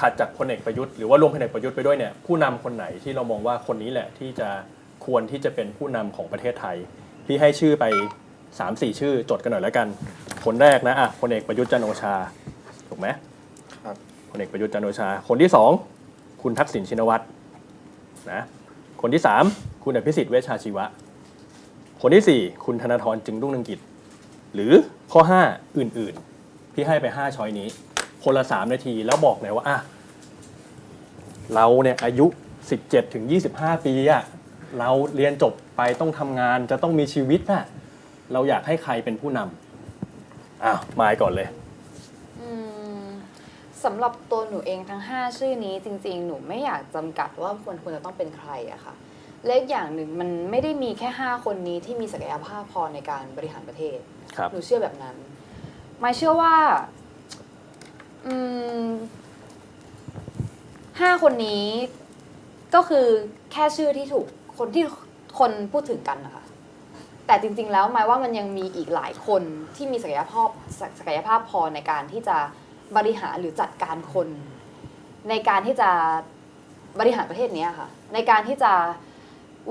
ถัดจากพลเอกประยุทธ์หรือว่ารวมพลเอกประยุทธ์ไปด้วยเนี่ยผู้นำคนไหนที่เรามองว่าคนนี้แหละที่จะควรที่จะเป็นผู้นำของประเทศไทย พี่ให้ชื่อไป 3 4 ชื่อจดกันหน่อยแล้วกัน คนแรกนะอะพลเอกประยุทธ์จันทร์โอชาถูกไหมครับพลเอกประยุทธ์จันทร์โอชา คนที่ 2 คุณทักษิณชินวัตรนะคนที่ 3 คุณอภิสิทธิ์เวชชาชีวะ คนทีสี่4 คุณธนาธรจึงรุ่งเรืองกิจ หรือข้อ 5 อื่นๆ พี่ให้ไป 5 ช้อยนี้ คนละ 3 นาที แล้วบอกหน่อยว่าอะเราเนี่ยอายุ 17ถึง25 ปีอะเราเรียนจบไปต้องทำงานจะต้องมีชีวิตอะเราอยากให้ใครเป็นผู้นำอ้าวมายก่อนเลย อืมสำหรับตัวหนูเองทั้ง 5 ชื่อนี้จริง ๆ หนูไม่อยากจำกัดว่าควรควรจะต้องเป็นใครอะค่ะและอีกอย่างหนึ่งมันไม่ได้มีแค่ 5 คนนี้ที่มีศักยภาพพอในการบริหารประเทศ ครับ หนูเชื่อแบบนั้น ไม่เชื่อว่า อืมห้าคนนี้ก็คือแค่ชื่อที่ถูกคนที่คนพูดถึงกันนะคะ แต่จริง ๆ แล้วหมายว่ามันยังมีอีกหลายคนที่มีศักยภาพศักศักยภาพพอในการที่จะบริหารหรือจัดการคน ในการที่จะบริหารประเทศเนี้ยค่ะ ในการที่จะ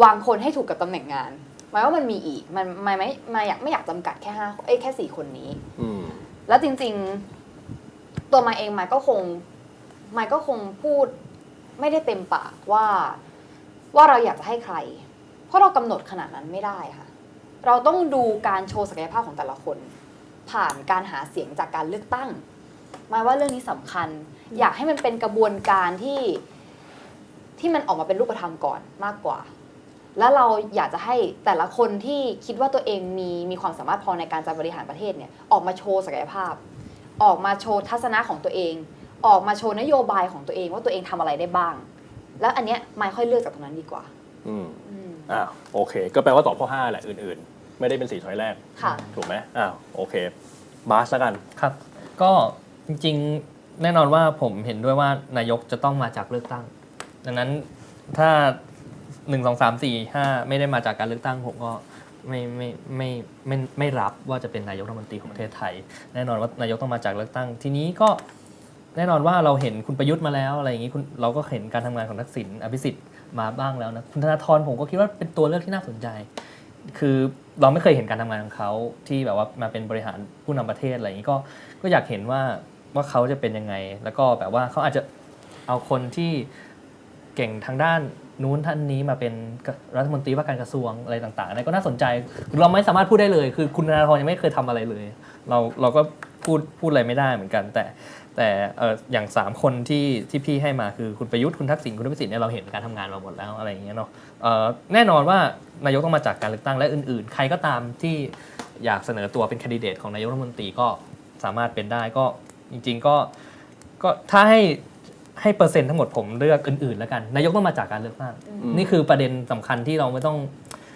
วางคนให้ถูกกับตำแหน่งงานหมายว่ามันมีอีกมันไม่ไม่ไม่อยากไม่อยากจำกัดแค่ห้าเอ้ยแค่สี่คนนี้ อืมแล้วจริง ๆ ตัวมาเองมายก็คงมายก็คงพูดไม่ได้เต็มปากว่าว่าเราอยากจะให้ใคร เพราะเรากำหนดขนาดนั้นไม่ได้ค่ะ เราต้องดูการโชว์ศักยภาพของแต่ละคน ผ่านการหาเสียงจากการเลือกตั้งหมายว่าเรื่องนี้สำคัญ อยากให้มันเป็นกระบวนการที่ที่มันออกมาเป็นรูปธรรมก่อนมากกว่า แล้วเราอยากจะให้แต่ละคนที่คิดว่าตัวเองมีมีความสามารถพอในการจะบริหารประเทศเนี่ยออกมาโชว์ศักยภาพ ออกมาโชว์ทัศนะของตัวเอง ออกมาโชว์นโยบายของตัวเองว่าตัวเองทำอะไรได้บ้าง แล้วอันเนี้ยไม่ค่อยเลือกจากตรงนั้นดีกว่า อืมอืมอ้าวโอเค ก็แปลว่าตอบข้อ5แหละอื่น ๆ ไม่ได้เป็นสี่ช้อยแรกค่ะถูกไหมอ้าวโอเคบาสแล้วกันครับ ก็จริงๆแน่นอนว่าผมเห็นด้วยว่านายกจะต้องมาจากเลือกตั้ง ดังนั้นถ้า1 2 3 4 5ไม่ได้มาจากการเลือกตั้งผมก็ ไม่ไม่ไม่ไม่ไม่รับว่าจะเป็นนายกรัฐมนตรีของประเทศไทย แน่นอนว่านายกต้องมาจากเลือกตั้ง ทีนี้ก็แน่นอนว่าเราเห็นคุณประยุทธ์มาแล้วอะไรอย่างนี้คุณเราก็เห็นการทำงานของทักษิณอภิสิทธิ์มาบ้างแล้วนะคุณธนาธรผมก็คิดว่าเป็นตัวเลือกที่น่าสนใจ คือเราไม่เคยเห็นการทำงานของเขาที่แบบว่ามาเป็นบริหารผู้นำประเทศอะไรอย่างนี้ก็ก็อยากเห็นว่าว่าเขาจะเป็นยังไง แล้วก็แบบว่าเขาอาจจะเอาคนที่เก่งทางด้าน นู้นท่านนี้มาเป็นรัฐมนตรีว่าการกระทรวงอะไรต่างๆอันนี้ก็น่าสนใจ เราไม่สามารถพูดได้เลย คือคุณธนาธรยังไม่เคยทำอะไรเลย เราเราก็พูดพูดอะไรไม่ได้เหมือนกัน แต่แต่อย่างสามคนที่ที่พี่ให้มาคือคุณประยุทธ์คุณทักษิณคุณทักษิณเนี่ยเราเห็นการทำงานมาหมดแล้วอะไรอย่างเงี้ยเนาะแน่นอนว่านายกต้องมาจากการเลือกตั้งและอื่น ๆ ใครก็ตามที่อยากเสนอตัวเป็นคนดิเดตของนายกรัฐมนตรีก็สามารถเป็นได้ก็จริง ๆ ก็ก็ถ้าให้ ให้เปอร์เซ็นต์ทั้งหมดผมเลือกอื่นๆแล้วกันนายกต้องมาจากการเลือกตั้งอืมนี่คือประเด็นสำคัญที่เราไม่ต้อง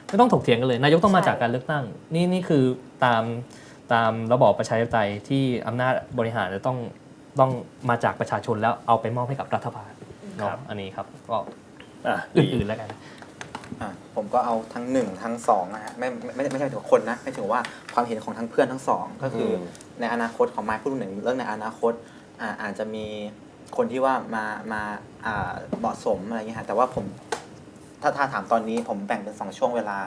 ไม่ต้องถกเถียงกันเลย นายกต้องมาจากการเลือกตั้ง นี่นี่คือตามตามระบอบประชาธิปไตยที่อำนาจบริหารจะต้องต้องมาจากประชาชนแล้วเอาไปมอบให้กับรัฐบาลเนาะอันนี้ครับก็อะอื่นๆแล้วกันอะผมก็เอาทั้งหนึ่งทั้งสองนะฮะไม่ไม่ไม่ไม่ใช่ถึงคนนะไม่ถึงว่าความเห็นของทั้งเพื่อนทั้งสองก็คืออในอนาคตของไม้พูดถึงเรื่องในอนาคตอ่าอาจจะมี คนที่ว่ามามาเหมาะสมอะไรอย่างเงี้ยฮะแต่ว่าผมถ้าถ้าถามตอนนี้ผมแบ่งเป็นสองช่วงเวลา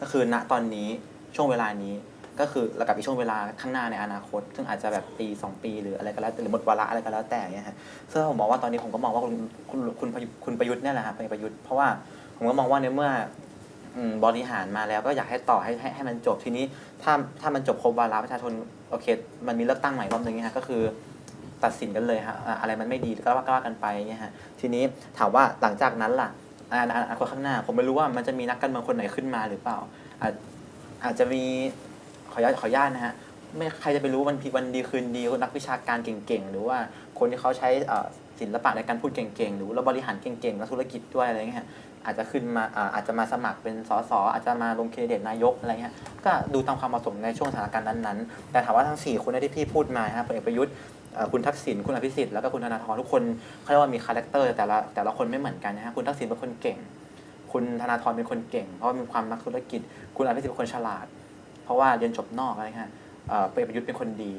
ก็คือณตอนนี้ช่วงเวลานี้ก็คือแล้วกับอีกช่วงเวลาข้างหน้าในอนาคต ซึ่งอาจจะแบบปีสองปีหรืออะไรก็แล้วแต่หรือหมดวาระอะไรก็แล้วแต่เนี่ยฮะซึ่งผมมองว่าตอนนี้ผมก็มองว่าคุณคุณคุณประยุทธ์คุณประยุทธ์เนี่ยแหละครับประยุทธ์เพราะว่าผมก็มองว่าในเมื่อบริหารมาแล้วก็อยากให้ต่อให้ให้ให้มันจบทีนี้ถ้าถ้ามันจบครบวาระประชาชนโอเค มันมีเลือกตั้งใหม่รอบนึงเนี่ยฮะก็คือ ตัดสินกันเลยฮะอะไรมันไม่ดีก็ว่ากันไปเนี่ยฮะทีนี้ถามว่าหลังจากนั้นล่ะอนาอนาคตข้างหน้า ผมไม่รู้ว่ามันจะมีนักการเมืองคนไหนขึ้นมาหรือเปล่า อาจจะมีขออนุญาตขออนุญาตนะฮะไม่ใครจะไปรู้วันพีวันดีคืนดีนักวิชาการเก่งๆ หรือว่าคนที่เขาใช้ศิลปะในการพูดเก่งๆ หรือว่าบริหารเก่งๆและธุรกิจด้วยอะไรเงี้ยอาจจะขึ้นมาอาจจะมาสมัครเป็นสสอาจจะมาลงแคนดิเดตนายกอะไรเงี้ยก็ดูตามความเหมาะสมในช่วงสถานการณ์นั้นๆ แต่ถามว่าทั้ง 4 คนที่พี่พูดมาครับพลเอกประยุทธ์ คุณทักษิณคุณอภิสิทธิ์แล้วก็คุณธนาธรทุกคนเขาเรียกว่ามีคาแรคเตอร์แต่ละแต่ละคนไม่เหมือนกันนะฮะคุณทักษิณเป็นคนเก่ง คุณธนาธรเป็นคนเก่ง เพราะมีความนักธุรกิจ คุณอภิสิทธิ์เป็นคนฉลาด เพราะว่าเรียนจบนอกอะไรเงี้ยเอ่อพลเอกประยุทธ์เป็นคนดี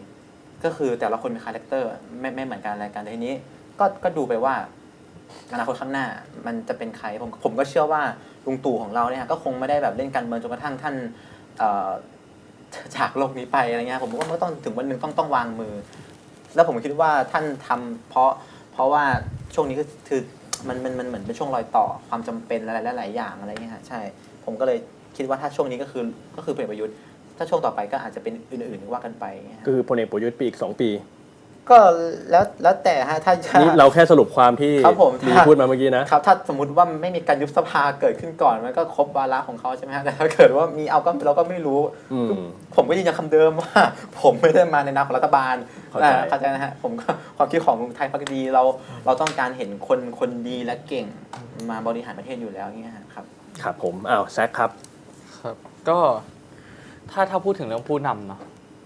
ก็คือแต่ละคนมีคาแรคเตอร์ไม่ไม่เหมือนกันอะไรกันแต่ทีนี้ก็ก็ดูไปว่าอนาคตข้างหน้ามันจะเป็นใครผมผมก็เชื่อว่าลุงตู่ของเราเนี่ยก็คงไม่ได้แบบเล่นการเมืองจนกระทั่งท่านจากโลกนี้ไปอะไรเงี้ยผมว่ามันต้องถึงวันหนึ่งต้องต้องวางมือ แล้วผมคิดว่าท่านทำเพราะเพราะว่าช่วงนี้คือคือมันมันมันเหมือนเป็นช่วงรอยต่อความจำเป็นอะไรหลายๆอย่างอะไรเงี้ยฮะใช่ ผมก็เลยคิดว่าถ้าช่วงนี้ก็คือก็คือพลเอกประยุทธ์ ถ้าช่วงต่อไปก็อาจจะเป็นอื่นๆว่ากันไป คือพลเอกประยุทธ์ปีอีกสองปี ก็แล้วแล้วแต่ฮะถ้านี่เราแค่สรุปความที่ครับผมลีพูดมาเมื่อกี้นะ ครับถ้าสมมติว่าไม่มีการยุบสภาเกิดขึ้นก่อนมันก็ครบวาระของเขาใช่ไหมฮะแต่ถ้าเกิดว่ามีเอาก็เราก็ไม่รู้ อืม ผมก็ยืนยันคำเดิมว่า ผมไม่ได้มาในนามของรัฐบาลเข้าใจ อ่าเข้าใจนะฮะผมก็ความคิดของไทยพักดีเราเราต้องการเห็นคนคนดีและเก่งมาบริหารประเทศอยู่แล้วเงี้ยฮะครับ ครับผมอ้าวแซคครับ ครับก็ถ้าถ้าพูดถึงเรื่องผู้นำเนาะ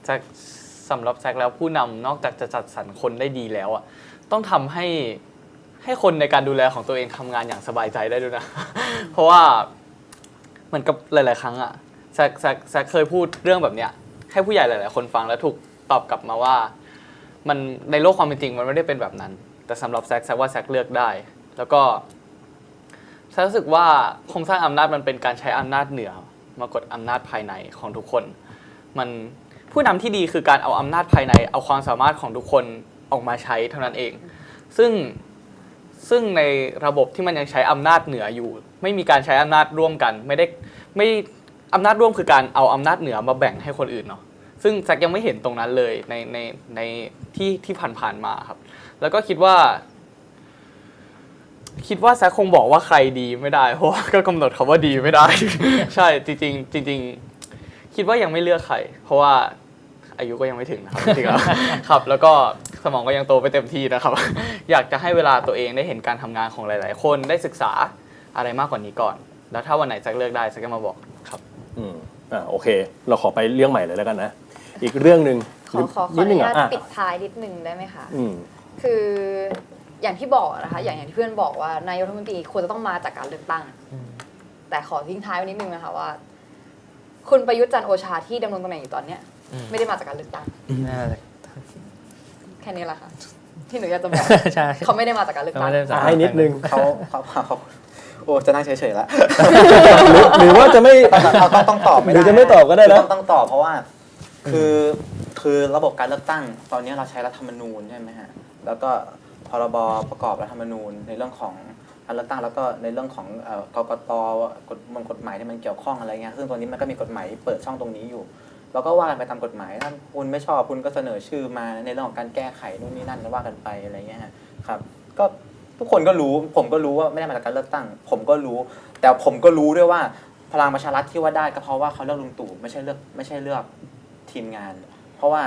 แจ็ค สำหรับแจ็คแล้วผู้นำนอกจากจะจัดสรรคนได้ดีแล้วอะต้องทำให้ให้คนในการดูแลของตัวเองทำงานอย่างสบายใจได้ด้วยนะ เพราะว่าเหมือนกับหลาย ๆ ครั้งอะแจ็คแจ็คแจ็คเคยพูดเรื่องแบบเนี้ยให้ผู้ใหญ่หลาย ๆ คนฟังแล้วถูกตอบกลับมาว่า มันในโลกความเป็นจริงมันไม่ได้เป็นแบบนั้น แต่สำหรับแซกแซกว่าแซกเลือกได้ แล้วก็แซกรู้สึกว่าโครงสร้างอำนาจมันเป็นการใช้อำนาจเหนือ มากดอำนาจภายในของทุกคน มัน ผู้นำที่ดีคือการเอาอำนาจภายใน เอาความสามารถของทุกคนออกมาใช้เท่านั้นเอง ซึ่งซึ่งในระบบที่มันยังใช้อำนาจเหนืออยู่ ไม่มีการใช้อำนาจร่วมกัน ไม่ได้ไม่อำนาจร่วมคือการเอาอำนาจเหนือมาแบ่งให้คนอื่นเนาะซึ่งแซกยังไม่เห็นตรงนั้นเลยในในในที่ที่ผ่านๆมาครับ แล้วก็คิดว่า คิดว่าแซกคงบอกว่าใครดีไม่ได้ เพราะก็กำหนดคำว่าดีไม่ได้ ใช่จริงๆจริงคิดว่ายังไม่เลือกใคร เพราะว่า อายุก็ยังไม่ถึงนะครับจริงๆแล้วครับ แล้วก็สมองก็ยังโตไปเต็มที่นะครับ อยากจะให้เวลาตัวเองได้เห็นการทำงานของหลาย ๆ คนได้ศึกษาอะไรมากกว่านี้ก่อน แล้วถ้าวันไหนแซกเลือกได้แซกก็มาบอกครับ อืมอ่าโอเค เราขอไปเรื่องใหม่เลยแล้วกันนะ อีกเรื่องหนึ่งขอขอขอนิอดนึนุงญาอะตอะปิดท้ายนิดนึงได้ไหมคะอืมคืออย่างที่บอกนะคะ อย่างอย่างที่เพื่อนบอกว่านายกรัฐมนตรีควรจะต้องมาจากการเลือกตั้ง แต่ขอทิ้งท้ายไว้นิดนึงนะคะว่า คุณประยุทธ์จันทร์โอชาที่ดำรงตำแหน่งอยู่ตอนเนี้ยอืม ไม่ได้มาจากการเลือกตั้งน่าจะแค่นี้แหละค่ะ ที่หนูอยากจะบอกใช่เขาไม่ได้มาจากการเลือกก็ตั้งไม่ได้จากให้นิดนึงเขาเขาเขาโอ้จะนั่งเฉยๆแล้วหรือหรือว่าจะไม่เราต้องต้องตอบไม่หได้รือจะไม่ตอบก็ได้นะต้องต้องตอบเพราะว่า คือคือระบบการเลือกตั้ง ตอนนี้เราใช้รัฐธรรมนูญใช่ไหมฮะแล้วก็พรบประกอบรัฐธรรมนูญในเรื่องของการเลือกตั้งแล้วก็ในเรื่องของเอ่อกกตกฎมันกฎหมายที่มันเกี่ยวข้องอะไรเงี้ยซึ่งตอนนี้มันก็มีกฎหมายเปิดช่องตรงนี้อยู่ เราก็ว่ากันไปตามกฎหมาย ถ้าคุณไม่ชอบคุณก็เสนอชื่อมาในเรื่องของการแก้ไขนู่นนี่นั่นแล้วว่ากันไปอะไรเงี้ยฮะครับ ก็ทุกคนก็รู้ ผมก็รู้ว่าไม่ได้มาจากการเลือกตั้ง ผมก็รู้ แต่ผมก็รู้ด้วยว่าพลังประชารัฐที่ว่าได้ก็เพราะว่าเขาเลือกลุงตู่ไม่ใช่เลือกไม่ใช่เลือกทีมงาน เพราะว่า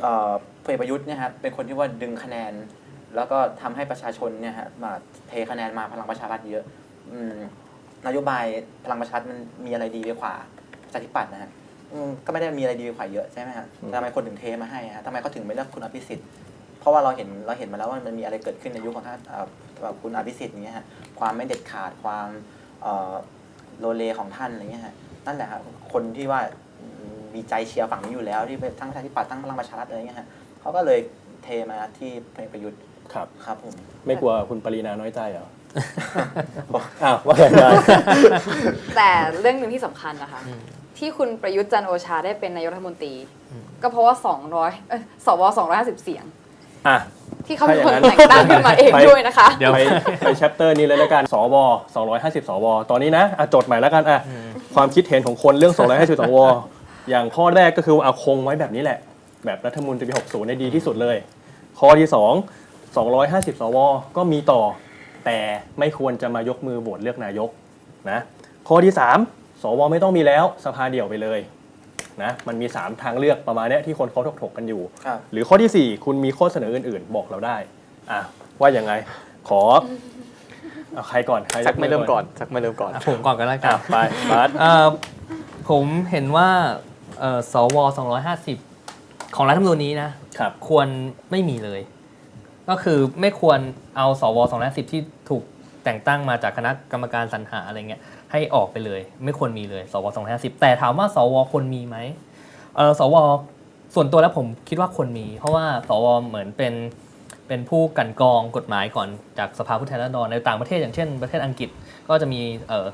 เอ่อพลเอกประยุทธ์เนี่ยฮะเป็นคนที่ว่าดึงคะแนน แล้วก็ทำให้ประชาชนเนี่ยฮะมาเทคะแนนมาพลังประชารัฐเยอะอืมนโยบายพลังประชารัฐมันมีอะไรดีไปกว่าประชาธิปัตย์นะฮะ อืมก็ไม่ได้มีอะไรดีไปกว่าเยอะใช่ไหมฮะแต่ทำไมคนถึงเทมาให้ฮะทำไมเขาถึงไม่เลือกคุณอภิสิทธิ์ เพราะว่าเราเห็นเราเห็นมาแล้วว่ามันมีอะไรเกิดขึ้นในยุคของท่านเอ่อแบบคุณอภิสิทธิ์อย่างเงี้ยฮะความไม่เด็ดขาดความเอ่อโลเลของท่านอะไรเงี้ยฮะนั่นแหละครับคนที่ว่ามีใจเชียร์ฝั่งนี้อยู่แล้วที่เป็นทั้งประชาธิปัตย์ทั้งพลังประชารัฐอะไรเงี้ยฮะเขาก็เลยเทมาที่พลเอกประยุทธ์ครับ ครับผม ไม่กลัวคุณปรินาน้อยใจเหรอ อ้าวว่าไงได้ แต่เรื่องหนึ่งที่สำคัญนะคะ ที่คุณประยุทธ์จันทร์โอชาได้เป็นนายกรัฐมนตรี ก็เพราะว่า 200เอ้ยสว250 เสียง อะ ที่เขาเป็นคนถ้าอย่างนั้นแต่งตั้งขึ้นมาเองไปด้วยนะคะ เดี๋ยวไปไปแชปเตอร์นี้เลยแล้วกัน สว250 สว ตอนนี้นะอะจดใหม่แล้วกันอะความคิดเห็นของคนเรื่อง 250 สว อย่างข้อแรกก็คือเอาคงไว้แบบนี้แหละ แบบรัฐธรรมนูญปี60ในยดีที่สุดเลย ข้อที่ 2 250 สว ก็มีต่อ แต่ไม่ควรจะมายกมือโหวตเลือกนายกนะ ข้อที่ 3 สวไม่ต้องมีแล้วสภาเดี่ยวไปเลยนะมันมี 3 ทางเลือกประมาณเนี้ยที่คนเขาถกๆกันอยู่ ครับ หรือข้อที่ 4 คุณมีข้อเสนออื่น ๆ บอกเราได้อะว่ายังไงขอเอาใครก่อนใครแซกไม่เริ่มก่อนแซกไม่เริ่มก่อนอะผมก่อนก็แล้วกัอะนไปบาสเอ่อผมเห็นว่าเอ่อสว250 ของรัฐธรรมนูญนี้นะ ครับ ควรไม่มีเลย ก็คือไม่ควรเอาสว250 ที่ถูกแต่งตั้งมาจากคณะกรรมการสรรหาอะไรเงี้ย ให้ออกไปเลย ไม่ควรมีเลยสว250แต่ถามว่าสวควรมีไหมเออสวส่วนตัวแล้วผมคิดว่าควรมี เพราะว่าสวเหมือนเป็นเป็นผู้กันกรองกฎหมายก่อนจากสภาผู้แทนราษฎรในต่างประเทศอย่างเช่น ประเทศอังกฤษก็จะมีเออ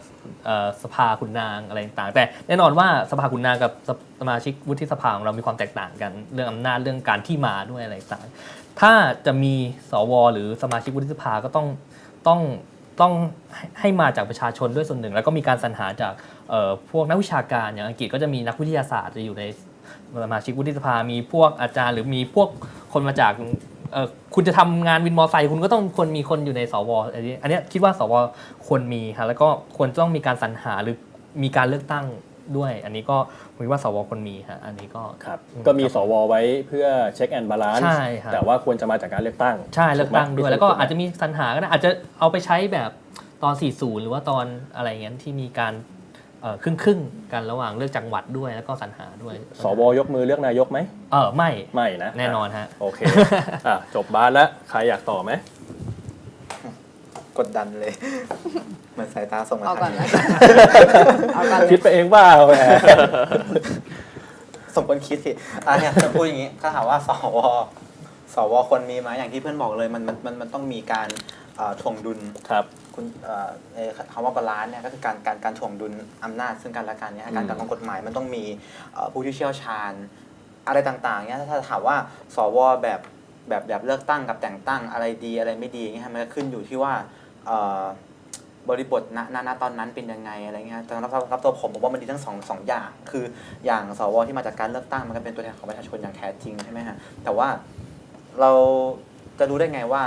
เออสภาขุนนางอะไรต่างแต่แน่นอนว่าสภาขุนนางกับสสมาชิกวุฒิสภาของเรามีความแตกต่างกัน เรื่องอำนาจเรื่องการที่มาด้วยอะไรต่างถ้าจะมีสวหรือสมาชิกวุฒิสภาก็ต้องต้อง ต้องให้มาจากประชาชนด้วยส่วนหนึ่ง แล้วก็มีการสรรหาจากพวกนักวิชาการอย่างอังกฤษก็จะมีนักวิทยาศาสตร์จะอยู่ในสมาชิกวุฒิสภา มีพวกอาจารย์ หรือมีพวกคนมาจากคุณจะทำงานวินมอไซค์คุณก็ต้องควรมีคนอยู่ในสวอันนี้อันนี้คิดว่าสวควรมีครับแล้วก็ควรต้องมีการสรรหาหรือมีการเลือกตั้ง ด้วย อันนี้ก็ผมคิดว่าสวควรมีฮะอันนี้ก็ครับอืมก็มีสวไว้เพื่อเช็คแอนด์บาลานซ์ใช่ครับแต่ว่าควรจะมาจากการเลือกตั้ง ใช่เลือกตั้งถูด้ไหมวยแล้วก็อาจจะมีสรรหาก็ได้อาจจะเอาไปใช้แบบตอน 40 หรือว่าตอนอะไรเงี้ยที่มีการครึ่งครึ่งๆกันระหว่างเลือกจังหวัดด้วยแล้วก็สรรหาด้วย สวยกมือเลือกนายกไหมเออไม่ไม่นะแน่นอนฮะโอเคอะจบบาสแล้วใครอยากต่อไหม กดดันเลย เหมือนสายตาส่งมาเอาก่อนทางนะเอาก่อนเลคิดยไปเองว่าแหมสมควรคิดสิอะเนี่ยจะพูดอย่างนี้ ถ้าถามว่าสวสวควรมีไหมอย่างที่เพื่อนบอกเลยมันมันมันมันต้องมีการเอ่อถ่วงดุล ครับ คุณเอ่อเอ่อคำว่าบาลานซ์เนี่ยก็คือการการการถ่วงดุลอำนาจซึ่งกันและกันเนี่ยการอืมการของกฎหมายมันต้องมีเอ่อผู้ที่เชี่ยวชาญ อะไรต่างๆเนี่ยถ้าถามว่าสวแบบแบบแบบเลือกตั้งกับแต่งตั้งอะไรดีอะไรไม่ดีเงี้ยมันก็ขึ้นอยู่ที่ว่าเอ่อ บริบทณณณตอนนั้นเป็นยังไงอะไรเงี้ยแต่สำหรับสำหรับตัวผมผมว่ามันดีทั้งสองสองอย่าง คืออย่างสวที่มาจากการเลือกตั้งมันก็เป็นตัวแทนของประชาชนอย่างแท้จริงใช่ไหมฮะแต่ว่าเราจะรู้ได้ไงว่า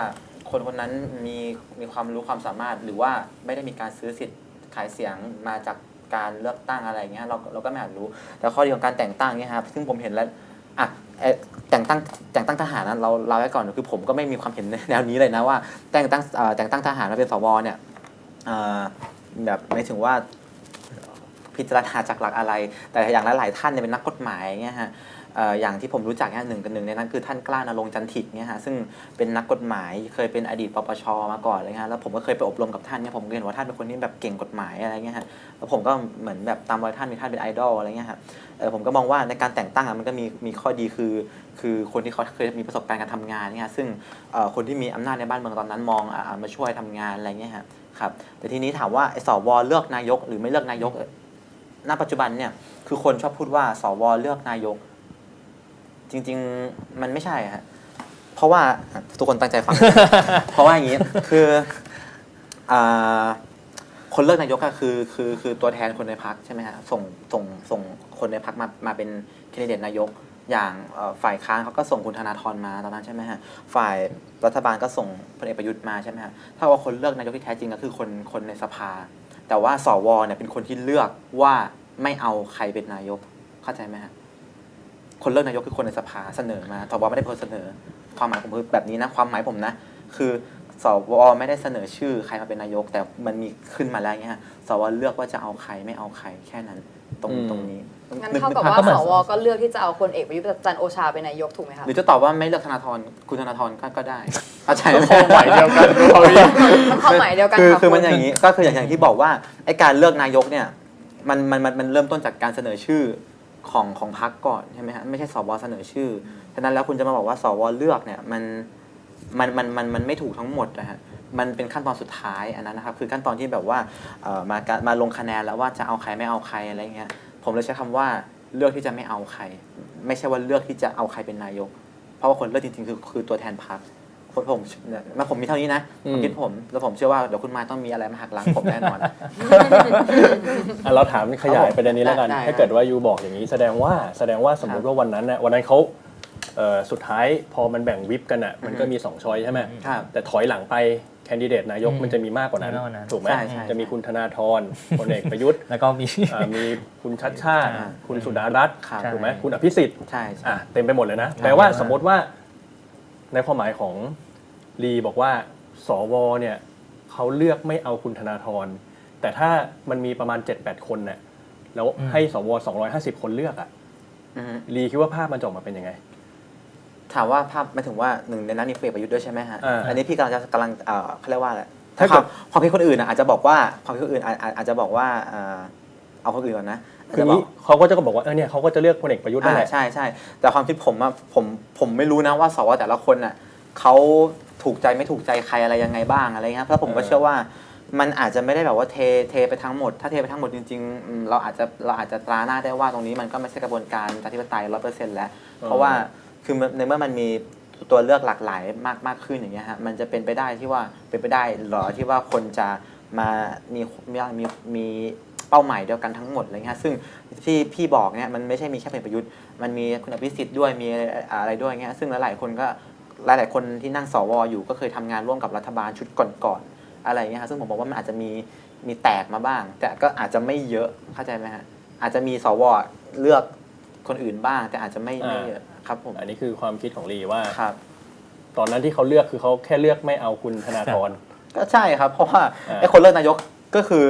คนคนนั้นมีมีความรู้ความสามารถหรือว่าไม่ได้มีการซื้อสิทธิ์ขายเสียงมาจากการเลือกตั้งอะไรเงี้ยเราเราก็ไม่อาจรู้ แต่ข้อดีของการแต่งตั้งเนี่ยครับซึ่งผมเห็นแล้วอะ แต่งตั้งแต่งตั้งทหารนั้นเราเราไว้ก่อนคือผมก็ไม่มีความเห็นแนวนี้เลยนะว่า แต่งตั้งแต่งตั้งทหารมาเป็นสวเนี่ยแบบไม่ถึงว่าพิจารณาจากหลักอะไร แต่อย่างหลายๆท่านเนี่ยเป็นนักกฎหมายเงี้ยฮะ อย่างที่ผมรู้จักเนี่ยหนึ่งกันหนึ่งในนั้นคือท่านกล้านรงจันทิกเนี่ยฮะซึ่งเป็นนักกฎหมายเคยเป็นอดีตปปชมาก่อนเลยฮะแล้วผมก็เคยไปอบรมกับท่านเนี่ยผมก็เห็นว่าท่านเป็นคนที่แบบเก่งกฎหมายอะไรเงี้ยฮะแล้วผมก็เหมือนแบบตามรอยท่านมีท่านเป็นไอดอลอะไรเงี้ยฮะเออผมก็มองว่าในการแต่งตั้งอะมันก็มีมีข้อดีคือ คือคนที่เขาเคยมีประสบการณ์การทำงานเนี่ยซึ่งคนที่มีอำนาจในบ้านเมืองตอนนั้นมองมาช่วยทำงานอะไรเงี้ยฮะครับแต่ทีนี้ถามว่าสวเลือกนายก หรือไม่เลือกนายกเอ่อณปัจจุบันเนี่ยคือคนชอบพูดว่าสวเลือกนายก จริง ๆ มันไม่ใช่ฮะเพราะว่าอะทุกคนตั้งใจฟัง เพราะว่าอย่างนี้คืออ่าคนเลือกนายกก็คือคือคือตัวแทนคนในพักใช่ไหมฮะส่งส่งส่งคนในพักมามาเป็นแคนดิเดตนายก อย่างเอ่อฝ่ายค้านเขาก็ส่งคุณธนาธรมาตอนนั้นใช่ไหมฮะฝ่ายรัฐบาลก็ส่งพลเอกประยุทธ์มาใช่ไหมฮะถ้าว่าคนเลือกนายกที่แท้จริงก็คือคนคนในสภา แต่ว่าสวเนี่ยเป็นคนที่เลือกว่าไม่เอาใครเป็นนายกเข้าใจไหมฮะ คนเลือกนายกคือคนในสภาเสนอมาสวไม่ได้เป็นคนเสนอ ความหมายผมคือแบบนี้นะ ความหมายผมนะ คือสวไม่ได้เสนอชื่อใครมาเป็นนายก แต่มันมีขึ้นมาแล้วเงี้ยฮะสวเลือกว่าจะเอาใครไม่เอาใครแค่นั้น ตรงอืม ตรงนี้งั้นนึเท่ากับภพว่าก็เหมืสอนวก็เลือกที่จะเอาคนเอกประยุทธ์จันทร์โอชาเป็นนายกถูกไหมคะหรือจะตอบว่าไม่เลือกธนาธรคุณธนาธรก็ก็ได้เข้าใจไหม ความหมายเดียวกันเราพี่มันความหมายเดียวกันคือค่ะคือมันณอย่างนี้ก็คืออย่างอย่างที่บอกว่าไอ้การเลือกนายกเนี่ยมันมันมันมันเริ่มต้นจากการเสนอชื่อ ของของพรรคก่อนใช่ไหมฮะไม่ใช่สวเสนอชื่อฉะนั้นแล้วคุณจะมาบอกว่าสวเลือกเนี่ยมันมันมันมันมันไม่ถูกทั้งหมดนะฮะมันเป็นขั้นตอนสุดท้ายอันนั้นนะครับคือขั้นตอนที่แบบว่าเอ่อมาการมาลงคะแนนแล้วว่าจะเอาใครไม่เอาใครอะไรเงี้ยผมเลยใช้คำว่าเลือกที่จะไม่เอาใคร ไม่ใช่ว่าเลือกที่จะเอาใครเป็นนายก เพราะว่าคนเลือกจริงๆคือคือตัวแทนพรรค ผมผมเนี่ยมาผมมีเท่านี้นะอืความมคิดผม แล้วผมเชื่อว่าเดี๋ยวคุณมายต้องมีอะไรมาหักหลังผมแน่นอน อะเราถามขยายประเด็นนี้แล้วกัน ได้ได้ ถ้าเกิดว่ายูบอกอย่างนี้แสดงว่าแสดงว่าสมมติว่าวันนั้นน่ะวันนั้นเขาเอ่อสุดท้ายพอมันแบ่งวิปกันอะมันก็มีสองช้อยใช่ไหมครับ แต่ถอยหลังไปแคนดิเดตนายกอืมมันจะมีมากกว่านั้นมากกว่านั้น ถูกไหมใช่ใช่ จะมีคุณธนาธรพลเอกประยุทธ์แล้วก็มี อ่ามีคุณชัดชาติ อ่าคุณสุดารัตน์ครับ ถูกไหมคุณอภิสิทธิ์ ใช่ใช่ อะเต็มไปหมดเลยนะใช่แปลว่าเยอะมากสมมติว่า ในความหมายของลีบอกว่าสวเนี่ยเขาเลือกไม่เอาคุณธนาธรแต่ถ้ามันมีประมาณ 7-8 คนเนี่ยแล้วให้สว250 คนเลือกอะอือฮึลีคิดว่าภาพมันจะออกมาเป็นยังไง ถามว่าภาพหมายถึงว่าหนึ่งในนั้นมีพลเอกประยุทธ์ด้วยใช่ไหมฮะอ่าอันนี้พี่กำลังจะกำลังเอ่อเขาเรียกว่าอะไรถ้าถ้าเกิความดความคิดคนอื่นน่ะอาจจะบอกว่าความคิดคนอื่นอาจอาจอาจจะบอกว่าเอ่อเอาคนอื่นก่อนนะอาจ คือจะบนี้อกเขาก็จะบอกว่าเออเนี่ยเขาก็จะเลือกพลเอกประยุทธ์นั่นแหอ่าละใช่ใช่แต่ความคิดผมอะผมผมไม่รู้นะว่าสวแต่ละคนน่ะเขาถูกใจไม่ถูกใจใครอะไรยังไงบ้างอะไรเงี้ยเพราะผมก็เออเชื่อว่ามันอาจจะไม่ได้แบบว่าเทเทไปทั้งหมด ถ้าเทไปทั้งหมดจริงๆอืมเราอาจจะเราอาจจะตราหน้าได้ว่าตรงนี้มันก็ไม่ใช่กระบวนการประชาธิปไตยร้อยเปอร์เซ็นต์แล้ว เพราะว่าคือในเมื่อมันมีตัวเลือกหลากหลายมากมากขึ้นอย่างเงี้ยฮะมันจะเป็นไปได้ที่ว่าเป็นไปได้เหรอที่ว่าคนจะมามีมีมีมี เป้าหมายเดียวกันทั้งหมดอะไรเงี้ยซึ่งที่พี่บอกเนี่ยมันไม่ใช่มีแค่พลเอกประยุทธ์มันมีคุณอภิสิทธิ์ด้วยมีอะไรด้วยเงี้ยซึ่งหลายๆคนก็หลายๆคนที่นั่งสวอยู่ก็เคยทำงานร่วมกับรัฐบาลชุดก่อนๆอะไรเงี้ยฮะซึ่งผมบอกว่ามันอาจจะมีมีแตกมาบ้าง แต่ก็อาจจะไม่เยอะเข้าใจไหมฮะอาจจะมีสวเลือกคนอื่นบ้าง แต่อาจจะไม่ไม่เยอะครับผมอันนี้คือความคิดของลีว่าครับตอนนั้นที่เขาเลือกคือเขาแค่เลือกไม่เอาคุณธนาธรก็ใช่ครับ เพราะว่าอ่าไอ้คนเลือกนายกก็คือ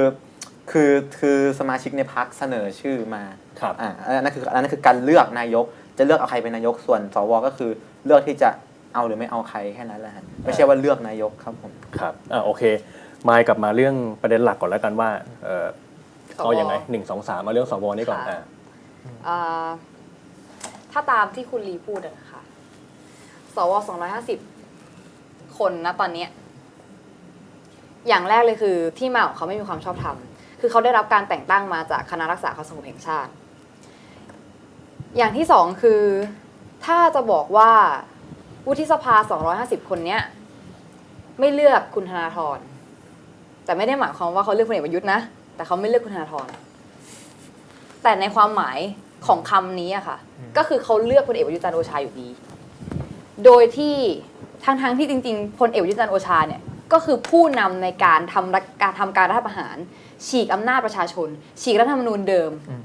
คือคือสมาชิกในพักเสนอชื่อมาครับอ่าอันนั้นคืออันนั้นคือการเลือกนายก จะเลือกเอาใครเป็นนายกส่วนสวก็คือเลือกที่จะเอาหรือไม่เอาใครแค่นั้นแหละฮะไม่ใช่ว่าเลือกนายกครับผมครับอ่าโอเคมายกลับมาเรื่องประเด็นหลักก่อนแล้วกันว่าเออสวเอาอย่างไงหนึ่งสองสามมาเรื่องสวนี่ก่อนค่ะอ่าอ่าถ้าตามที่คุณลีพูดอะนะคะ สว250คนนะตอนเนี้ยอย่างแรกเลยคือที่มาของเขาไม่มีความชอบธรรม คือเขาได้รับการแต่งตั้งมาจากคณะรักษาความสงบแห่งชาติ อย่างที่สองคือ ถ้าจะบอกว่าวุฒิสภา 250 คนเนี้ยไม่เลือกคุณธนาธรแต่ไม่ได้หมายความว่าเขาเลือกพลเอกประยุทธ์นะ แต่เขาไม่เลือกคุณธนาธรแต่ในความหมายของคำนี้อะค่ะ ก็คือเขาเลือกพลเอกประยุทธ์จันทร์โอชาอยู่ดี โดยที่ทั้งทงๆที่จริงๆพลเอกประยุทธ์จันทร์โอชาเนี่ยก็คือผู้นำในการทำรัฐการทำการรัฐประหาร ฉีกอำนาจประชาชน ฉีกรัฐธรรมนูญเดิมอืม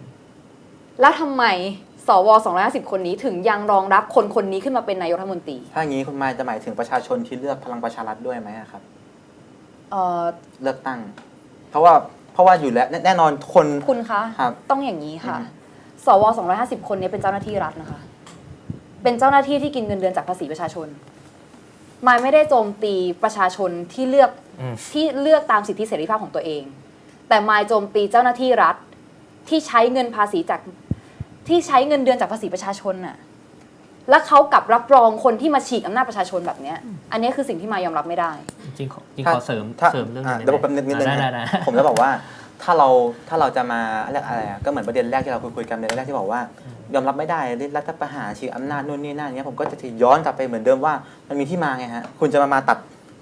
แล้วทำไมสว250 คนนี้ถึงยังรองรับคนคนนี้ขึ้นมาเป็นนายกรัฐมนตรี ถ้าอย่างนี้คุณมายจะหมายถึงประชาชนที่เลือกพลังประชารัฐด้วยไหมอะครับ เอ่อ เลือกตั้ง เพราะว่าเพราะว่าอยู่แล้วแน่แน่นอนคน คุณคะ ครับต้องอย่างนี้ค่ะ อืม สว250 คนนี้เป็นเจ้าหน้าที่รัฐนะคะ เป็นเจ้าหน้าที่ที่กินเงินเดือนจากภาษีประชาชนมายไม่ได้โจมตีประชาชนที่เลือกอืม ที่เลือกตามสิทธิเสรีภาพของตัวเอง แต่มายโจมตีเจ้าหน้าที่รัฐ ที่ใช้เงินภาษีจากที่ใช้เงินเดือนจากภาษีประชาชนน่ะ แล้วเขากลับรับรองคนที่มาฉีกอำนาจประชาชนแบบเนี้ย อันนี้คือสิ่งที่มายยอมรับไม่ได้ จริงๆขอจริงถ้าขอเสริมถ้าเสริมเรื่องอะนี้เดี๋ยวผมแป๊บนึงนิดนึงได้นะได้ได้ผมจะบอกว่าถ้าเราถ้าเราจะมาเรียกอะไรอะก็เหมือนประเด็นแรกที่เราคุยคุยกันในแรกที่บอกว่า ยอมรับไม่ได้รัฐประหารฉีกอำนาจนู่นนี่นั่นเนี้ยผมก็จะย้อนกลับไปเหมือนเดิมว่ามันมีที่มาไงฮะคุณจะมามาตัด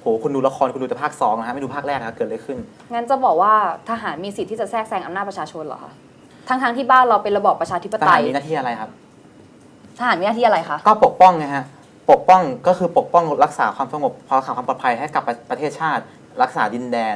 โหคุณดูละครคุณดูแต่ภาคสองนะฮะไม่ดูภาคแรกนะเกิดอะไรขึ้น งั้นจะบอกว่าทหารมีสิทธิ์ที่จะแทรกแซงอำนาจประชาชนเหรอคะทั้งๆที่บ้านเราเป็นระบอบประชาธิปทไตหารยมีหน้าที่อะไรครับ ทหารมีหน้าที่อะไรคะก็ปกป้องไงฮะปกป้องก็คือปกป้องรักษาความสงบรักษาความปลอดภัยให้กับประประเทศชาติ รักษาดินแดน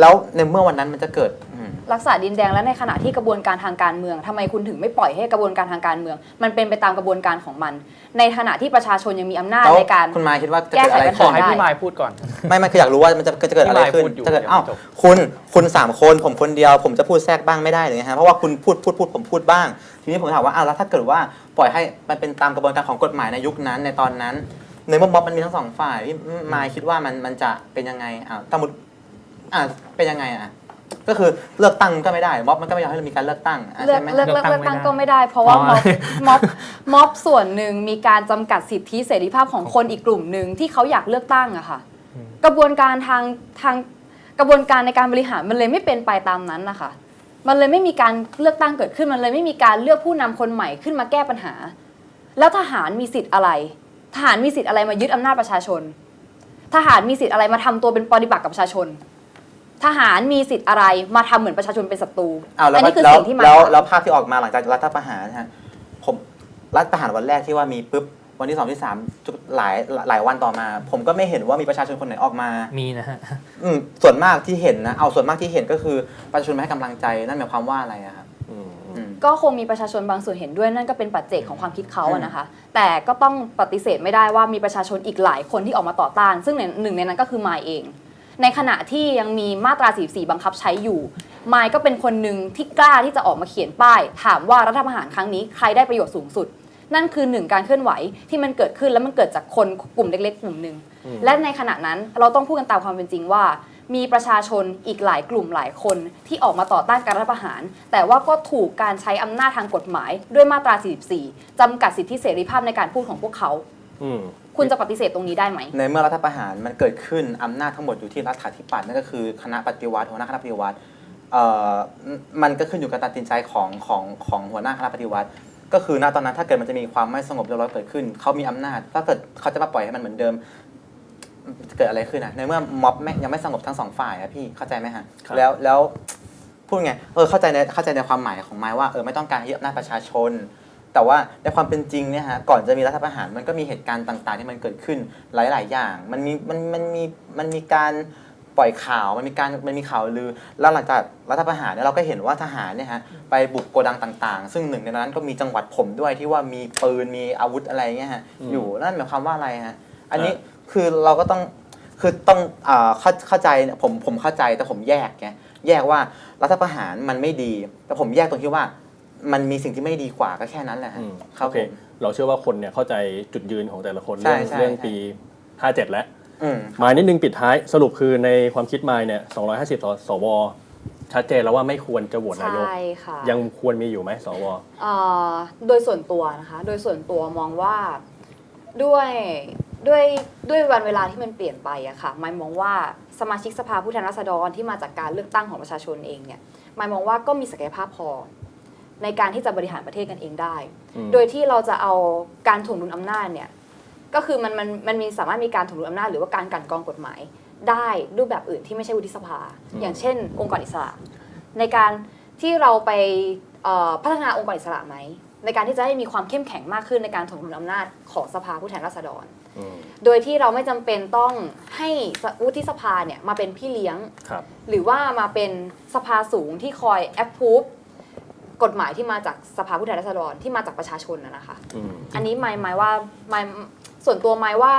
แล้วในเมื่อวันนั้นมันจะเกิดอืม รักษาดินแดงและในขณะที่กระบวนการทางการเมืองทำไมคุณถึงไม่ปล่อยให้กระบวนการทางการเมือง มันเป็นไปตามกระบวนการของมัน ในขณะที่ประชาชนยังมีอำนาจแล้วในการ คุณมายคิดว่าจะเกิดอะไรแก้ไขปัญขอหาขึ้นให้ได้พี่มายพูดก่อน ไม่ไม่คืออยากรู้ว่ามันจะจะเกิดอะไรขึ้นพี่มายพูดอยู่ถ้าเกิดยังไม่อ้าวจบ คุณคุณสามคนผมคนเดียว ผมจะพูดแทรกบ้างไม่ได้เลยฮะเพราะว่าคุณพูดพูดพูดผมพูดบ้าง ทีนี้ผมถามว่าอ้าวแล้วถ้าเกิดว่าปล่อยให้มันเป็นตามกระบวนการของกฎหมายในยุคนั้นในตอนนั้น ในเมื่อม็อบมันมีทั้งสองฝ่ายพี่มายคิดว่ามันมันจะเป็นยังไงอ้าวสมมติอ่าเป็นยังไงอะ ก็คือเลือกตั้งก็ไม่ได้ม็อบมันก็ไม่ยอมให้เรามีการเลือกตั้งอะเลือกใช่ไหม เลือกเลือกเลืเลืออกกตั้ตั้งงไม่ก็ได้ไม่ได้ เพราะว่าอ๋อม็อบม็อบม็อบส่วนหนึ่งมีการจำกัดสิทธิเสรีภาพของคนอีกกลุ่มหนึ่งที่เขาอยากเลือกตั้งอะค่ะ อืม กระบวนการทางทางกระบวนการในการบริหารมันเลยไม่เป็นไปตามนั้นนะคะมันเลยไม่มีการเลือกตั้งเกิดขึ้นมันเลยไม่มีการเลือกผู้นำคนใหม่ขึ้นมาแก้ปัญหา แล้วทหารมีสิทธิ์อะไร ทหารมีสิทธิ์อะไรมายึดอำนาจประชาชน ทหารมีสิทธิ์อะไรมาทำตัวเป็นปฏิบัติกับประชาชน ทหารมีสิทธิ์อะไรมาทำเหมือนประชาชนเป็นศัตรูอ้าวแล้วอันนี้คือแล้วสิ่งที่มาแล้วแล้วภาพที่ออกมาหลังจากรัฐประหารนะฮะผมรัฐประหารวันแรกที่ว่ามีปุ๊บวันที่สองที่สามหลายหลายวันต่อมา ผมก็ไม่เห็นว่ามีประชาชนคนไหนออกมา มีนะฮะ อืมส่วนมากที่เห็นนะเอาส่วนมากที่เห็นก็คือประชาชนมาให้กำลังใจนั่นหมายความว่าอะไรอะครับอืมอืมอืมก็คงมีประชาชนบางส่วนเห็นด้วยนั่นก็เป็นปัจเจกของความคิดเขาอะนะคะ แต่ก็ต้องปฏิเสธไม่ได้ว่ามีประชาชนอีกหลายคนที่ออกมาต่อต้าน ซึ่งหนึ่งในนั้นก็คือมายเอง ในขณะที่ยังมีมาตรา 44 บังคับใช้อยู่มายก็เป็นคนหนึ่งที่กล้าที่จะออกมาเขียนป้าย ถามว่ารัฐประหารครั้งนี้ใครได้ประโยชน์สูงสุด นั่นคือหนึ่งการเคลื่อนไหวที่มันเกิดขึ้นแล้วมันเกิดจากคนกลุ่มเล็กๆ กลุ่มหนึ่งอืมและในขณะนั้นเราต้องพูดกันตามความเป็นจริงว่า มีประชาชนอีกหลายกลุ่มหลายคนที่ออกมาต่อต้านการรัฐประหาร แต่ว่าก็ถูกการใช้อำนาจทางกฎหมาย ด้วยมาตรา 44จำกัดสิทธิเสรีภาพในการพูดของพวกเขาอืม คุณจะปฏิเสธตรงนี้ได้ไหม ในเมื่อรัฐประหารมันเกิดขึ้นอำนาจทั้งหมดอยู่ที่รัฐาธิปัตย์นั่นก็คือคณะปฏิวัติหัวหน้าคณะปฏิวัติเอ่อมันก็ขึ้นอยู่กับการตัดสินใจของของของหัวหน้าคณะปฏิวัติ ก็คือณตอนนั้นถ้าเกิดมันจะมีความไม่สงบเรียบร้อยเกิดขึ้นเขามีอำนาจถ้าเกิดเขาจะมาปล่อยให้มันเหมือนเดิมเกิดอะไรขึ้นอะในเมื่อม็อบแม่งยังไม่สงบทั้งสองฝ่ายอะพี่เข้าใจไหมฮะครับแล้วแล้วพูดไงเออเข้าใจในเข้าใจในความหมายของไม้ว่าเออไม่ต้องการให้ยึดอำนาจประชาชน แต่ว่าในความเป็นจริงเนี่ยฮะก่อนจะมีรัฐประหารมันก็มีเหตุการณ์ต่างๆที่มันเกิดขึ้นหลาย ๆ อย่าง มันมีมันมันมีมันมีการปล่อยข่าวมันมีการมันมีข่าวลือแล้วหลังจากรัฐประหารเนี่ยเราก็เห็นว่าทหารเนี่ยฮะไปบุกโกดังต่างๆ ซึ่งหนึ่งในนั้นก็มีจังหวัดผมด้วยที่ว่ามีปืนมีอาวุธอะไรเงี้ยฮะอืมอยู่นั่นหมายความว่าอะไรฮะอันนี้อ่าคือเราก็ต้องคือต้องอ่าเข้าเข้าใจผมผมเข้าใจแต่ผมแยกไงแยกว่ารัฐประหารมันไม่ดี แต่ผมแยกตรงที่ว่า มันมีสิ่งที่ไม่ดีกว่าก็แค่นั้นแหละฮะอืมครับโอเคผมเราเชื่อว่าคนเนี่ยเข้าใจจุดยืนของแต่ละคน ใช่เรื่องใช่ เรื่องใช่ปี 57 แล้วอืม มายนิดนึงปิดท้าย สรุปคือในความคิดมายเนี่ย 250สสว ชัดเจนแล้วว่าไม่ควรจะโหวตนายก ใช่ค่ะ ยังควรมีอยู่ไหมสว เอ่อโดยส่วนตัวนะคะ โดยส่วนตัวมองว่าด้วยด้วยด้วยวันเวลาที่มันเปลี่ยนไปอะค่ะหมายมองว่าสมาชิกสภาผู้แทนราษฎรที่มาจากการเลือกตั้งของประชาชนเองเนี่ยหมายมองว่าก็มีศักยภาพพอ ในการที่จะบริหารประเทศกันเองได้อืมโดยที่เราจะเอาการถ่วงดุลอำนาจเนี่ยก็คือมันมันมันมีสามารถมีการถ่วงดุลอำนาจหรือว่าการกลันกรองกฎหมาย ได้รูปแบบอื่นที่ไม่ใช่วุฒิสภา อย่างเช่น องค์กรอิสระ ในการที่เราไปเอ่อพัฒนาองค์กรอิสระไหมในการที่จะให้มีความเข้มแข็งมากขึ้นในการถ่วงดุลอำนาจของสภาผู้แทนราษฎรอืมโดยที่เราไม่จำเป็นต้องให้วุฒิสภาเนี่ยมาเป็นพี่เลี้ยงครับหรือว่ามาเป็นสภาสูงที่คอยแอปพูฟ กฎหมายที่มาจากสภาผู้แทนราษฎรที่มาจากประชาชนนะนะคะอืมอันนี้หมายหมายว่าหมายส่วนตัวหมายว่า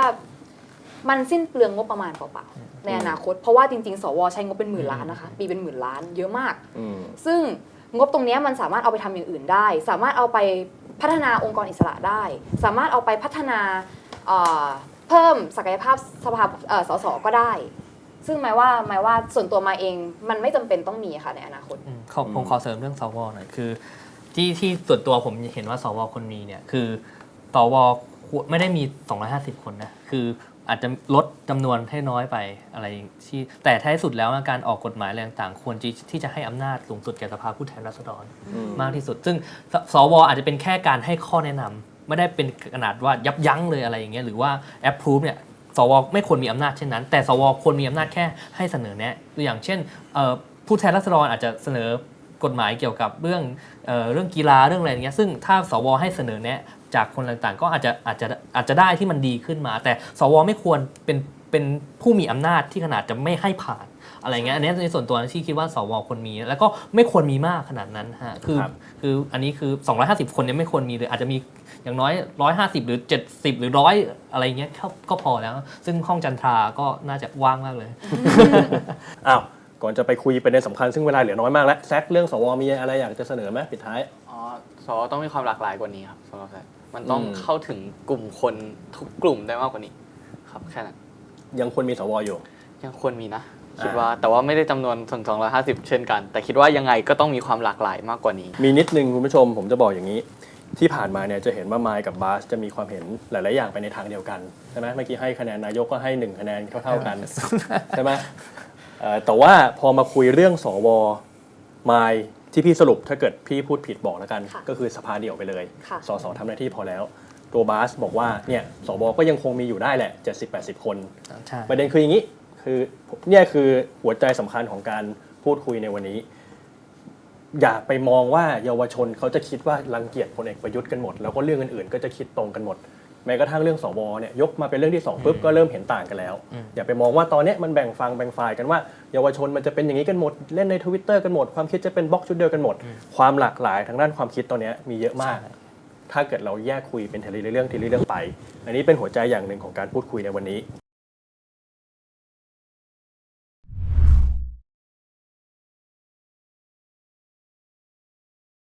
มันสิ้นเปลืองงบประมาณเปล่าๆในอนาคต เพราะว่าจริง ๆ สวใช้งบเป็นหมื่นล้านนะคะ ปีเป็นหมื่นล้านเยอะมากอืมซึ่งงบตรงเนี้ยมันสามารถเอาไปทำอย่างอื่นได้ สามารถเอาไปพัฒนาองค์กรอิสระได้ สามารถเอาไปพัฒนาเอ่อเพิ่มศักยภาพสภาเอ่อสสก็ได้ ซึ่งหมายว่าหมายว่าส่วนตัวมาเองมันไม่จำเป็นต้องมีค่ะในอนาคตอืมขอผมขอเสริมเรื่องสวหน่อยคือ ที่ที่ส่วนตัวผมเห็นว่าสวคนมีเนี่ยคือสวควรไม่ได้มี 250 คนนะคืออาจจะลดจำนวนให้น้อยไปอะไรที่แต่ท้ายสุดแล้วการออกกฎหมายอะไรต่างๆควรที่ที่จะให้อำนาจสูงสุดแก่สภาผู้แทนราษฎรอืมมากที่สุด ซึ่งสสวอาจจะเป็นแค่การให้ข้อแนะนำไม่ได้เป็นขนาดว่ายับยั้งเลยอะไรอย่างเงี้ยหรือว่า approve เนี่ย สวไม่ควรมีอำนาจเช่นนั้น แต่สวควรมีอำนาจแค่ให้เสนอแนะตัวอย่างเช่นผู้แทนราษฎรอาจจะเสนอกฎหมายเกี่ยวกับเรื่องเออเรื่องกีฬาเรื่องอะไรอย่างเงี้ยซึ่งถ้าสวให้เสนอแนะจากคนต่างๆ ก็อาจจะอาจจะอาจจะได้ที่มันดีขึ้นมา แต่สวไม่ควรเป็นเป็นผู้มีอำนาจที่ขนาดจะไม่ให้ผ่าน อะไรเงี้ยอันนี้ในส่วนตัวที่คิดว่าสวควรมี แล้วก็ไม่ควรมีมากขนาดนั้นฮะคือครับคืออันนี้คือ 250 คนเนี่ยไม่ควรมีเลยอาจจะมีอย่างน้อย 150 หรือ 70 หรือร้อยอะไรเงี้ยก็ก็พอแล้ว ซึ่งห้องจันทราก็น่าจะว่างมากเลยอ้าวก่อนจะไปคุยประเด็นสำคัญซึ่งเวลาเหลือน้อยมากแล้วแซกเรื่องสวมีอะไรอยากจะเสนอไหมปิดท้ายอ๋อสวต้องมีความหลากหลายกว่านี้ครับสำหรับแซกมันต้องอืมเข้าถึงกลุ่มคนทุกกลุ่มได้มากกว่านี้ ครับแค่นั้นยังควรมีสวอยู่ ยังควรมีนะอ่า คิดว่าแต่ว่าไม่ได้จำนวนส่วน250 เช่นกัน แต่คิดว่ายังไงก็ต้องมีความหลากหลายมากกว่านี้ มีนิดนึงคุณผู้ชมผมจะบอกอย่างนี้ ที่ผ่านมาเนี่ยจะเห็นว่ามายกับบาสจะมีความเห็นหลาย ๆ อย่างไปในทางเดียวกันใช่ไหมเมื่อกี้ให้คะแนนนายกก็ให้หนึ่งคะแนนเท่าๆกันใช่ไหมเอ่อแต่ว่าพอมาคุยเรื่องสวมายที่พี่สรุปถ้าเกิดพี่พูดผิดบอกแล้วกัน ค่ะก็คือสภาเดี่ยวไปเลยค่ะ สสทำหน้าที่พอแล้ว ตัวบาสบอกว่าเนี่ยสวก็ยังคงมีอยู่ได้แหละ 70-80 คน ใช่ ประเด็นคืออย่างนี้ คือเนี่ยคือหัวใจสำคัญของการพูดคุยในวันนี้ อย่าไปมองว่าเยาวชนเขาจะคิดว่ารังเกียจพลเอกประยุทธ์กันหมด แล้วก็เรื่องอื่นๆ ก็จะคิดตรงกันหมดแม้กระทั่งเรื่องสวเนี่ยยกมาเป็นเรื่องที่สองปุ๊บก็เริ่มเห็นต่างกันแล้ว อย่าไปมองว่าตอนเนี้ยมันแบ่งฟังแบ่งฝ่ายกันว่า เยาวชนมันจะเป็นอย่างนี้กันหมด เล่นในทวิตเตอร์กันหมด ความคิดจะเป็นบล็อกชุดเดียวกันหมด ความหลากหลายทางด้านความคิดตอนเนี้ยมีเยอะมาก ถ้าเกิดเราแยกคุยเป็นทีละเรื่องทีละเรื่องไป อันนี้เป็นหัวใจอย่างหนึ่งของการพูดคุยในวันนี้